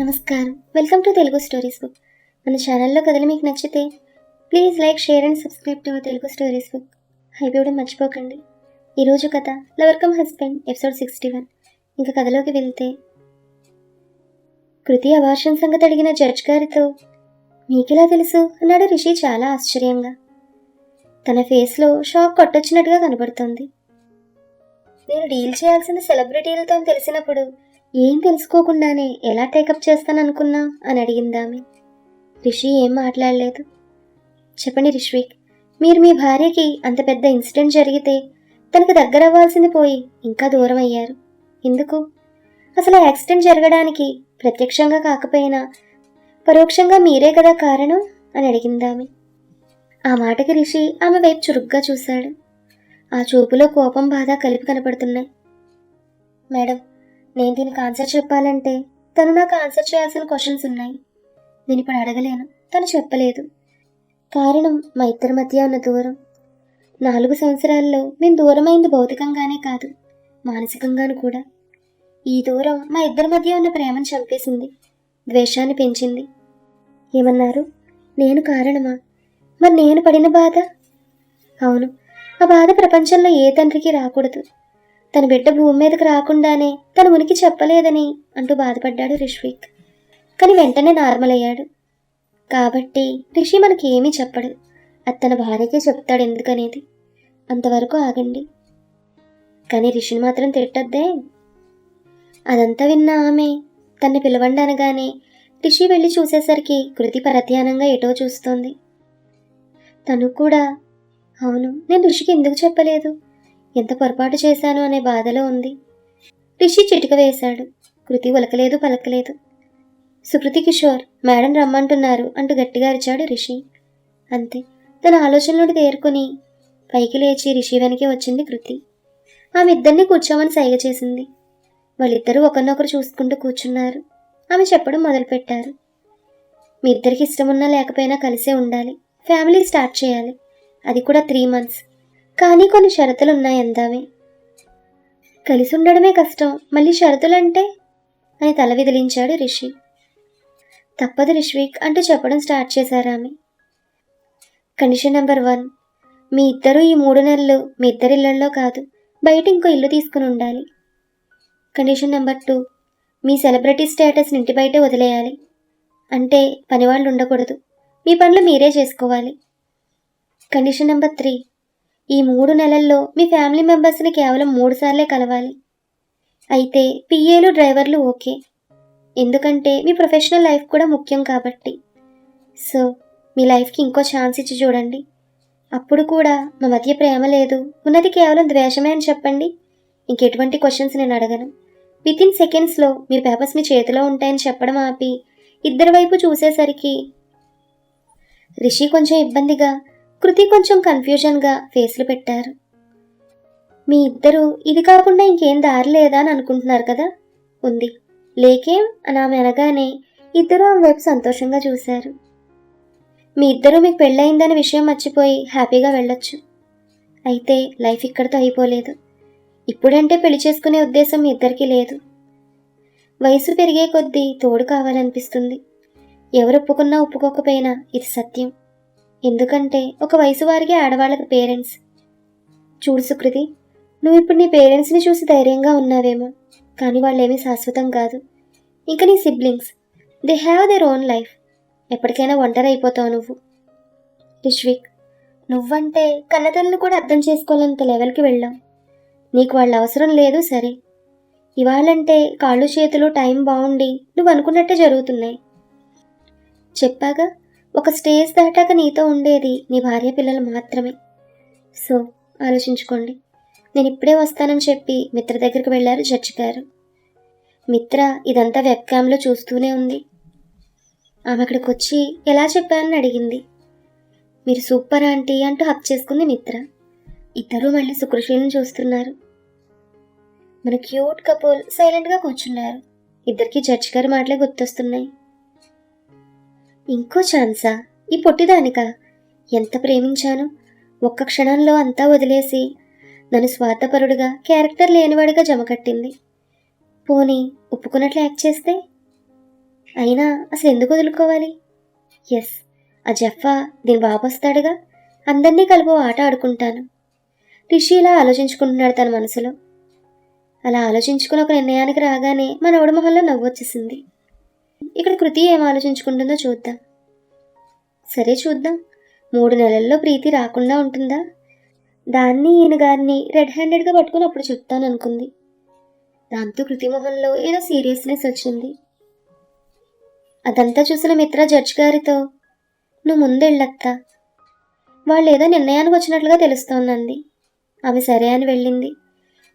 నమస్కారం. Welcome to Telugu stories book మన ఛానల్లో కథలు మీకు నచ్చితే please like share and subscribe to Telugu stories book హైపోవడం మర్చిపోకండి. ఈరోజు కథ lover cum husband episode sixty one ఇంకా కథలోకి వెళ్తే కృతి అభాషణ సంగతి అడిగిన జడ్జ్ గారితో మీకెలా తెలుసు? అన్నాడు రిషి చాలా ఆశ్చర్యంగా. తన ఫేస్లో షాక్ కొట్టొచ్చినట్టుగా కనబడుతుంది. నేను డీల్ చేయాల్సిన సెలబ్రిటీలతో తెలిసినప్పుడు ఏం తెలుసుకోకుండానే ఎలా టేకప్ చేస్తాననుకున్నా అని అడిగిందామె రిషి ఏం మాట్లాడలేదు. చెప్పండి రిష్విక్ మీరు మీ భార్యకి అంత పెద్ద ఇన్సిడెంట్ జరిగితే తనకు దగ్గర అవ్వాల్సింది పోయి ఇంకా దూరం అయ్యారు. ఎందుకు? అసలు యాక్సిడెంట్ జరగడానికి ప్రత్యక్షంగా కాకపోయినా పరోక్షంగా మీరే కదా కారణం అని అడిగిందామె ఆ మాటకి రిషి ఆమె వైపు చురుగ్గా చూశాడు. ఆ చూపులో కోపం బాధ కలిపి కనపడుతున్నాయి. మేడం నేను దీనికి ఆన్సర్ చెప్పాలంటే తను నాకు ఆన్సర్ చేయాల్సిన క్వశ్చన్స్ ఉన్నాయి. నేను ఇప్పుడు అడగలేను. తను చెప్పలేదు. కారణం మా ఇద్దరి మధ్య ఉన్న దూరం. నాలుగు సంవత్సరాల్లో మేము దూరమైంది భౌతికంగానే కాదు మానసికంగాను కూడా. ఈ దూరం మా ఇద్దరి మధ్య ఉన్న ప్రేమను చంపేసింది ద్వేషాన్ని పెంచింది. ఏమన్నారు? నేను కారణమా? మరి నేను పడిన బాధ? అవును ఆ బాధ ప్రపంచంలో ఏ తండ్రికి రాకూడదు. తన బిడ్డ భూమి మీదకి రాకుండానే తన ఉనికి చెప్పలేదని అంటూ బాధపడ్డాడు రిష్విక్. కానీ వెంటనే నార్మల్ అయ్యాడు. కాబట్టి రిషి మనకి ఏమీ చెప్పడు. అది తన భార్యకే చెప్తాడు ఎందుకనేది. అంతవరకు ఆగండి. కానీ రిషిని మాత్రం తిట్టద్దే. అదంతా విన్న ఆమె తన్ని పిలవండి అనగానే రిషి వెళ్ళి చూసేసరికి కృతి పరధ్యానంగా ఎటో చూస్తోంది. తను కూడా అవును నేను రిషికి ఎందుకు చెప్పలేదు? ఎంత పొరపాటు చేశాను అనే బాధలో ఉంది. రిషి చిటిక వేశాడు. కృతి ఉలకలేదు పలకలేదు. సుకృతి కిషోర్ మేడం రమ్మంటున్నారు అంటూ గట్టిగా అరిచాడు రిషి. అంతే తన ఆలోచనలోకి తేరుకొని పైకి లేచి రిషి వెనకే వచ్చింది కృతి. ఆమె ఇద్దరిని కూర్చోమని సైగ చేసింది. వాళ్ళిద్దరూ ఒకరినొకరు చూసుకుంటూ కూర్చున్నారు. ఆమె చెప్పడం మొదలుపెట్టారు. మీ ఇద్దరికి ఇష్టమున్నా లేకపోయినా కలిసే ఉండాలి. ఫ్యామిలీ స్టార్ట్ చేయాలి. అది కూడా త్రీ మంత్స్. కానీ కొన్ని షరతులు ఉన్నాయి అందామే. కలిసి ఉండడమే కష్టం. మళ్ళీ షరతులంటే? అని తల విదిలించాడు రిషి. తప్పదు రిష్విక్ అంటూ చెప్పడం స్టార్ట్ చేశారు ఆమె. Condition number one. మీ ఇద్దరు ఈ మూడు నెలలు మీ ఇద్దరి ఇళ్ళలో కాదు బయట ఇంకో ఇల్లు తీసుకుని ఉండాలి. Condition number two. మీ సెలబ్రిటీ స్టేటస్ని ఇంటి బయటే వదిలేయాలి. అంటే పనివాళ్ళు ఉండకూడదు. మీ పనులు మీరే చేసుకోవాలి. Condition number three. ఈ మూడు నెలల్లో మీ ఫ్యామిలీ మెంబర్స్ని కేవలం మూడు సార్లే కలవాలి. అయితే పిఏలు డ్రైవర్లు ఓకే. ఎందుకంటే మీ ప్రొఫెషనల్ లైఫ్ కూడా ముఖ్యం కాబట్టి. సో మీ లైఫ్కి ఇంకో ఛాన్స్ ఇచ్చి చూడండి. అప్పుడు కూడా మా మధ్య ప్రేమ లేదు. ఉన్నది కేవలం ద్వేషమే అని చెప్పండి. ఇంకెటువంటి క్వశ్చన్స్ నేను అడగను. విత్ ఇన్ సెకండ్స్లో మీ పేపర్స్ మీ చేతిలో ఉంటాయని చెప్పడం ఆపి ఇద్దరి వైపు చూసేసరికి రిషి కొంచెం ఇబ్బందిగా కృతి కొంచెం కన్ఫ్యూజన్గా ఫేస్లు పెట్టారు. మీ ఇద్దరూ ఇది కాకుండా ఇంకేం దారి లేదా అని అనుకుంటున్నారు కదా? ఉంది. లేకేం? అని ఆమె అనగానే ఇద్దరు ఆమె వైపు సంతోషంగా చూశారు. మీ ఇద్దరూ మీకు పెళ్ళయిందనే విషయం మర్చిపోయి హ్యాపీగా వెళ్ళొచ్చు. అయితే లైఫ్ ఇక్కడితో అయిపోలేదు. ఇప్పుడంటే పెళ్ళి చేసుకునే ఉద్దేశం మీ ఇద్దరికీ లేదు. వయసు పెరిగే కొద్దీ తోడు కావాలనిపిస్తుంది. ఎవరు ఒప్పుకున్నా ఒప్పుకోకపోయినా ఇది సత్యం. ఎందుకంటే ఒక వయసు వారికి ఆడవాళ్ళకి పేరెంట్స్. చూడు సుకృతి నువ్వు ఇప్పుడు నీ పేరెంట్స్ని చూసి ధైర్యంగా ఉన్నావేమో. కానీ వాళ్ళేమీ శాశ్వతం కాదు. ఇంకా నీ siblings they have their own life. ఎప్పటికైనా ఒంటరి అయిపోతావు నువ్వు. రిష్విక్ నువ్వంటే కన్నతల్ని కూడా అర్థం చేసుకోవాలంత లెవెల్కి వెళ్ళావు. నీకు వాళ్ళ అవసరం లేదు సరే. ఇవాళంటే కాళ్ళు చేతులు టైం బాగుండి నువ్వు అనుకున్నట్టే జరుగుతున్నాయి. చెప్పాగా? ఒక స్టేజ్ దాటాక నీతో ఉండేది నీ భార్య పిల్లలు మాత్రమే. సో ఆలోచించుకోండి. నేను ఇప్పుడే వస్తానని చెప్పి మిత్ర దగ్గరికి వెళ్ళారు జడ్జి గారు. మిత్ర ఇదంతా వెబ్ క్యామ్లో చూస్తూనే ఉంది. ఆమె అక్కడికి వచ్చి ఎలా చెప్పానని అడిగింది. మీరు సూపర్ ఆంటీ అంటూ హక్ చేసుకుంది మిత్ర. ఇద్దరూ మళ్ళీ సుకృషిని చూస్తున్నారు. మన క్యూట్ కపుల్ సైలెంట్గా కూర్చున్నారు. ఇద్దరికి జడ్జి గారి మాటలే గుర్తొస్తున్నాయి. ఇంకో ఛాన్సా? ఈ పొట్టిదానికా? ఎంత ప్రేమించాను? ఒక్క క్షణంలో అంతా వదిలేసి నన్ను స్వార్థపరుడుగా క్యారెక్టర్ లేనివాడిగా జమకట్టింది పోనీ ఒప్పుకున్నట్లు యాక్ట్ చేస్తే? అయినా అసలు ఎందుకు వదులుకోవాలి? ఎస్ ఆ జఫా దీని బాబు వస్తాడుగా? అందరినీ కలిపి ఆట ఆడుకుంటాను. రిషి ఇలా ఆలోచించుకుంటున్నాడు తన మనసులో. అలా ఆలోచించుకుని ఒక నిర్ణయానికి రాగానే మన ఒడి మొహంలో నవ్వు వచ్చేసింది. ఇక్కడ కృతి ఏం ఆలోచించుకుంటుందో చూద్దాం. సరే చూద్దాం. మూడు నెలల్లో ప్రీతి రాకుండా ఉంటుందా? దాన్ని ఈయన గారిని రెడ్ హ్యాండెడ్గా పట్టుకుని అప్పుడు చెప్తాను అనుకుంది. దాంతో కృతి మొహంలో ఏదో సీరియస్నెస్ వచ్చింది. అదంతా చూసిన మిత్ర జడ్జ్ గారితో నువ్వు ముందెళ్ళత్తా వాళ్ళు ఏదో నిర్ణయానికి వచ్చినట్లుగా తెలుస్తోందండి ఆమె సరే అని వెళ్ళింది.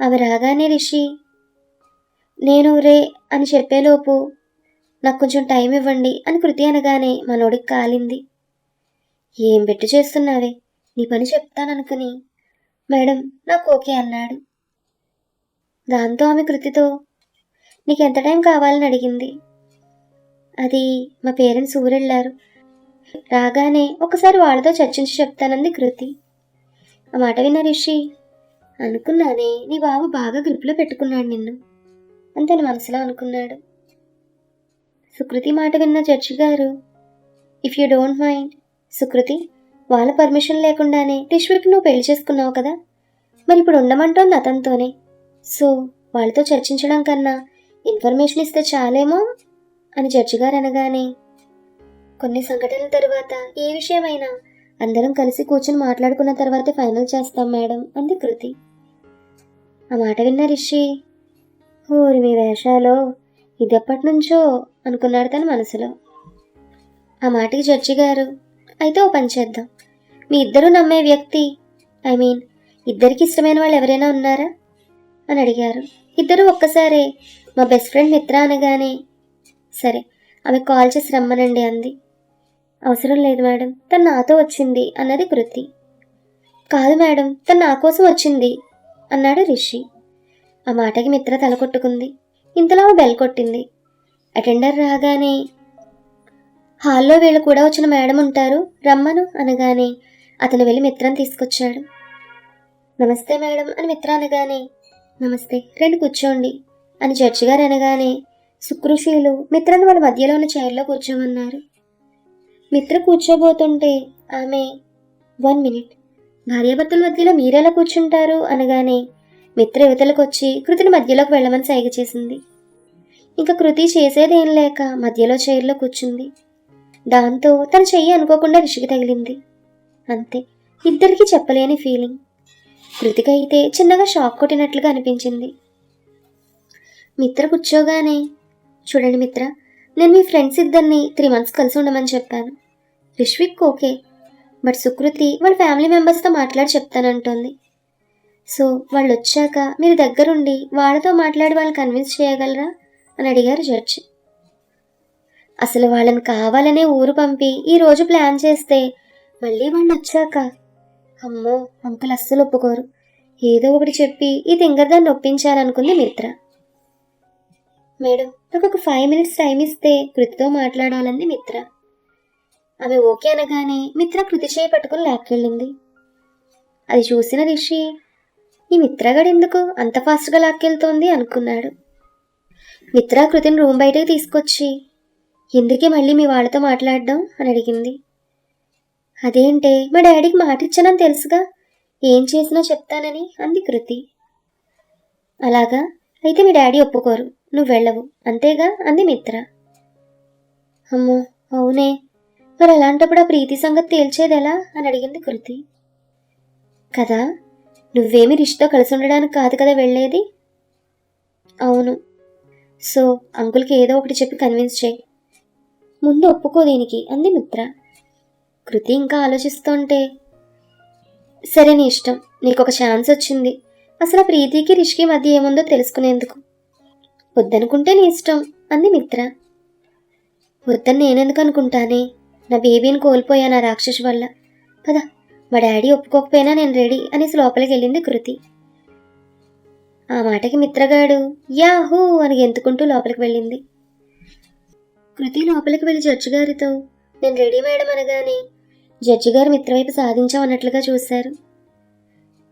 ఆమె రాగానే రిషి నేను రే అని చెప్పేలోపు నాకు కొంచెం టైం ఇవ్వండి అని కృతి అనగానే మనోడికి కాలింది. ఏం పెట్టు చేస్తున్నావే? నీ పని చెప్తాననుకుని. మేడం నాకు ఓకే అన్నాడు. దాంతో ఆమె కృతితో నీకు ఎంత టైం కావాలని అడిగింది. అది మా పేరెంట్స్ ఊరెళ్ళారు. రాగానే ఒకసారి వాళ్ళతో చర్చించి చెప్తానంది కృతి. ఆ మాట విన్న రిషి అనుకున్నానే నీ బాబు బాగా గ్రిప్లో పెట్టుకున్నాడు నిన్ను. అని తన మనసులో అనుకున్నాడు. సుకృతి మాట విన్న జడ్జి గారు if you don't mind Sukriti వాళ్ళ పర్మిషన్ లేకుండానే రిష్వికి నువ్వు పెళ్ళి చేసుకున్నావు కదా? మరి ఇప్పుడు ఉండమంటోంది అతనితోనే. సో వాళ్ళతో చర్చించడం కన్నా ఇన్ఫర్మేషన్ ఇస్తే చాలేమో? అని జడ్జి గారు అనగానే కొన్ని సంఘటనల తర్వాత ఏ విషయమైనా అందరం కలిసి కూర్చొని మాట్లాడుకున్న తర్వాతే ఫైనల్ చేస్తాం మేడం అంది కృతి. ఆ మాట విన్న రిషి ఊరి మీ వేషాలో ఇది ఎప్పటి నుంచో అనుకున్నాడు తన మనసులో. ఆ మాటకి జడ్జి గారు అయితే ఓ పని చేద్దాం. మీ ఇద్దరు నమ్మే వ్యక్తి ఐ మీన్ ఇద్దరికి ఇష్టమైన వాళ్ళు ఎవరైనా ఉన్నారా? అని అడిగారు. ఇద్దరు ఒక్కసారే మా బెస్ట్ ఫ్రెండ్ మిత్ర అనగానే సరే ఆమె కాల్ చేసి రమ్మనండి అంది. అవసరం లేదు మేడం తను నాతో వచ్చింది అన్నది కృతి. కాదు మేడం తను నా కోసం వచ్చింది అన్నాడు రిషి. ఆ మాటకి మిత్ర తల కొట్టుకుంది. ఇంతలో బెల్ కొట్టింది. అటెండర్ రాగానే హాల్లో వీళ్ళు కూడా వచ్చిన మేడం ఉంటారు రమ్మను అనగానే అతను వెళ్ళి మిత్రం తీసుకొచ్చాడు. నమస్తే మేడం అని మిత్ర అనగానే నమస్తే రండి కూర్చోండి అని జడ్జి గారు అనగానే సుకృషీలు మిత్రను వాళ్ళ మధ్యలో ఉన్న చైర్లో కూర్చోమన్నారు. మిత్ర కూర్చోబోతుంటే ఆమె వన్ మినిట్ భార్యాభర్తల మధ్యలో మీరెలా కూర్చుంటారు? అనగానే మిత్ర యువతలకు వచ్చి కృతిని మధ్యలోకి వెళ్ళమని సైగ చేసింది. ఇంకా కృతి చేసేదేం లేక మధ్యలో చైర్లో కూర్చుంది. దాంతో తన చెయ్యి అనుకోకుండా రిషికి తగిలింది. అంతే ఇద్దరికి చెప్పలేని ఫీలింగ్ కృతిక అయితే చిన్నగా షాక్ కొట్టినట్లుగా అనిపించింది. మిత్ర కూర్చోగానే చూడండి మిత్ర నేను మీ ఫ్రెండ్స్ ఇద్దరిని త్రీ మంత్స్ కలిసి ఉండమని చెప్పాను. రిష్విక్ ఓకే బట్ సుకృతి వాళ్ళ ఫ్యామిలీ మెంబర్స్తో మాట్లాడి చెప్తానంటోంది. సో వాళ్ళు వచ్చాక మీరు దగ్గరుండి వాళ్ళతో మాట్లాడి వాళ్ళని కన్విన్స్ చేయగలరా? అని అడిగారు జడ్జి. అసలు వాళ్ళని కావాలనే ఊరు పంపి ఈ రోజు ప్లాన్ చేస్తే మళ్ళీ వాళ్ళు వచ్చాక అమ్మో అంకులు అస్సలు ఒప్పుకోరు. ఏదో ఒకటి చెప్పి ఈ తింగర్దాన్ని ఒప్పించాలనుకుంది మిత్ర. మేడం నాకు ఒక ఫైవ్ మినిట్స్ టైం ఇస్తే కృతితో మాట్లాడాలంది మిత్ర. ఆమె ఓకే అనగానే మిత్ర కృతి చేయి పట్టుకుని లాక్కెళ్ళింది. అది చూసిన రిషి ఈ మిత్రగాడు ఎందుకు అంత ఫాస్ట్గా లాక్కెళ్తోంది అనుకున్నాడు. మిత్ర కృతిని రూమ్ బయటకు తీసుకొచ్చి ఎందుకే మళ్ళీ మీ వాళ్ళతో మాట్లాడడం? అని అడిగింది. అదేంటే మా డాడీకి మాట ఇచ్చానని తెలుసుగా. ఏం చేసినా చెప్తానని అంది కృతి. అలాగా? అయితే మీ డాడీ ఒప్పుకోరు. నువ్వు వెళ్ళవు. అంతేగా? అంది మిత్ర. అమ్మో అవునే. మరి అలాంటప్పుడు ఆ ప్రీతి సంగతి తేల్చేది ఎలా అని అడిగింది కృతి. కదా నువ్వేమి రిషితో కలిసి ఉండడానికి కాదు కదా వెళ్ళేది? అవును. సో అంకుల్కి ఏదో ఒకటి చెప్పి కన్విన్స్ చేయి. ముందు ఒప్పుకో దీనికి అంది మిత్ర. కృతి ఇంకా ఆలోచిస్తుంటే సరే నీ ఇష్టం నీకు ఒక ఛాన్స్ వచ్చింది. అసలు ఆ ప్రీతికి రిష్కి మధ్య ఏముందో తెలుసుకునేందుకు. వద్దనుకుంటే నీ ఇష్టం అంది మిత్ర. వద్దని నేనెందుకు అనుకుంటానే? నా బేబీని కోల్పోయాను ఆ రాక్షసు వల్ల. పద మా డాడీ ఒప్పుకోకపోయినా నేను రెడీ అనేసి లోపలికి వెళ్ళింది కృతి. ఆ మాటకి మిత్రగాడు యాహూ అని గెంతుకుంటూ లోపలికి వెళ్ళింది. కృతి లోపలికి వెళ్ళి జడ్జి గారితో నేను రెడీ మేడం అనగానే జడ్జి గారు మిత్ర వైపు సాధించామన్నట్లుగా చూశారు.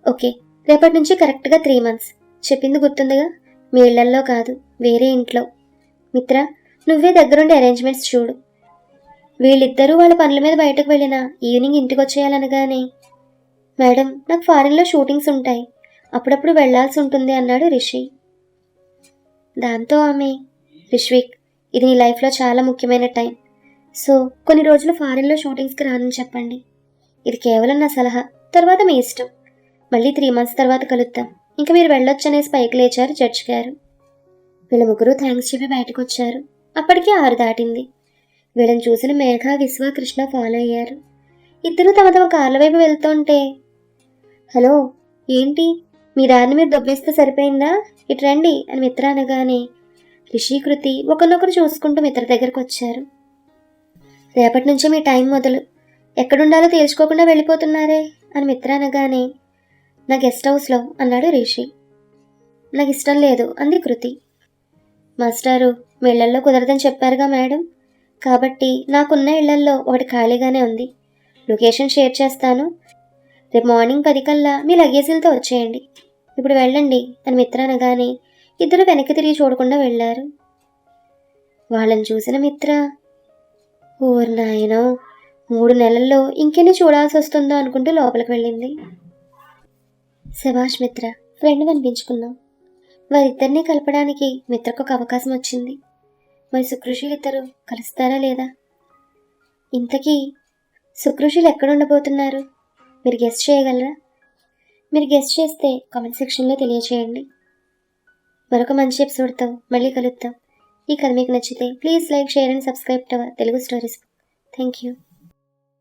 ఓకే రేపటి నుంచి కరెక్ట్గా త్రీ మంత్స్. చెప్పింది గుర్తుందిగా? మీ ఇళ్ళల్లో కాదు వేరే ఇంట్లో. మిత్ర నువ్వే దగ్గరుండి అరేంజ్మెంట్స్ చూడు. వీళ్ళిద్దరూ వాళ్ళ పనుల మీద బయటకు వెళ్ళిన ఈవినింగ్ ఇంటికి వచ్చేయాలనగానే మేడం నాకు ఫారెన్లో షూటింగ్స్ ఉంటాయి. అప్పుడప్పుడు వెళ్ళాల్సి ఉంటుంది అన్నాడు రిషి. దాంతో ఆమె రిష్విక్ ఇది నీ లైఫ్లో చాలా ముఖ్యమైన టైం. సో కొన్ని రోజులు ఫారిన్లో షూటింగ్స్కి రానని చెప్పండి. ఇది కేవలం నా సలహా తర్వాత మీ ఇష్టం. మళ్ళీ త్రీ మంత్స్ తర్వాత కలుద్దాం. ఇంకా మీరు వెళ్ళొచ్చు అనేసి పైకి లేచారు జడ్జ్ గారు. వీళ్ళ ముగ్గురు థ్యాంక్స్ చెప్పి బయటకు వచ్చారు అప్పటికే ఆరు దాటింది. వీళ్ళని చూసిన మేఘ విశ్వ కృష్ణ ఫాలో అయ్యారు. ఇద్దరు తమ తమ కార్ల వైపు వెళ్తుంటే హలో ఏంటి? మీ దారిని మీరు దొబ్బేస్తే సరిపోయిందా? ఇటు రండి అని మిత్ర అనగానే రిషి కృతి ఒకరినొకరు చూసుకుంటూ మిత్ర దగ్గరకు వచ్చారు. రేపటి నుంచే మీ టైం మొదలు. ఎక్కడుండాలో తేల్చుకోకుండా వెళ్ళిపోతున్నారే అని మిత్ర అనగానే నా గెస్ట్ హౌస్లో అన్నాడు రిషి. నాకు ఇష్టం లేదు అంది కృతి. మాస్టారు మీ ఇళ్ళల్లో కుదరదని చెప్పారుగా మేడం. కాబట్టి నాకున్న ఇళ్ళల్లో ఒకటి ఖాళీగానే ఉంది. లొకేషన్ షేర్ చేస్తాను. రేపు మార్నింగ్ పది కల్లా మీ లగేజీలతో వచ్చేయండి. ఇప్పుడు వెళ్ళండి అని మిత్ర అనగానే ఇద్దరు వెనక్కి తిరిగి చూడకుండా వెళ్ళారు. వాళ్ళని చూసిన మిత్ర ఓర్ నాయనో మూడు నెలల్లో ఇంకెన్ని చూడాల్సి వస్తుందో అనుకుంటూ లోపలికి వెళ్ళింది. శభాష్ మిత్ర ఫ్రెండ్ అనిపించుకున్నాం వారిద్దరినీ కలపడానికి మిత్రకు ఒక అవకాశం వచ్చింది. మరి సుకృషులు ఇద్దరు కలుస్తారా లేదా? ఇంతకీ సుకృషులు ఎక్కడ ఉండబోతున్నారు? మీరు గెస్ట్ చేయగలరా? మీరు గెస్ట్ చేస్తే కామెంట్ సెక్షన్లో తెలియచేయండి. మరొక మంచి ఎపిసోడ్తో మళ్ళీ కలుద్దాం. ఈ కథ మీకు నచ్చితే please like share and subscribe to our Telugu stories thank you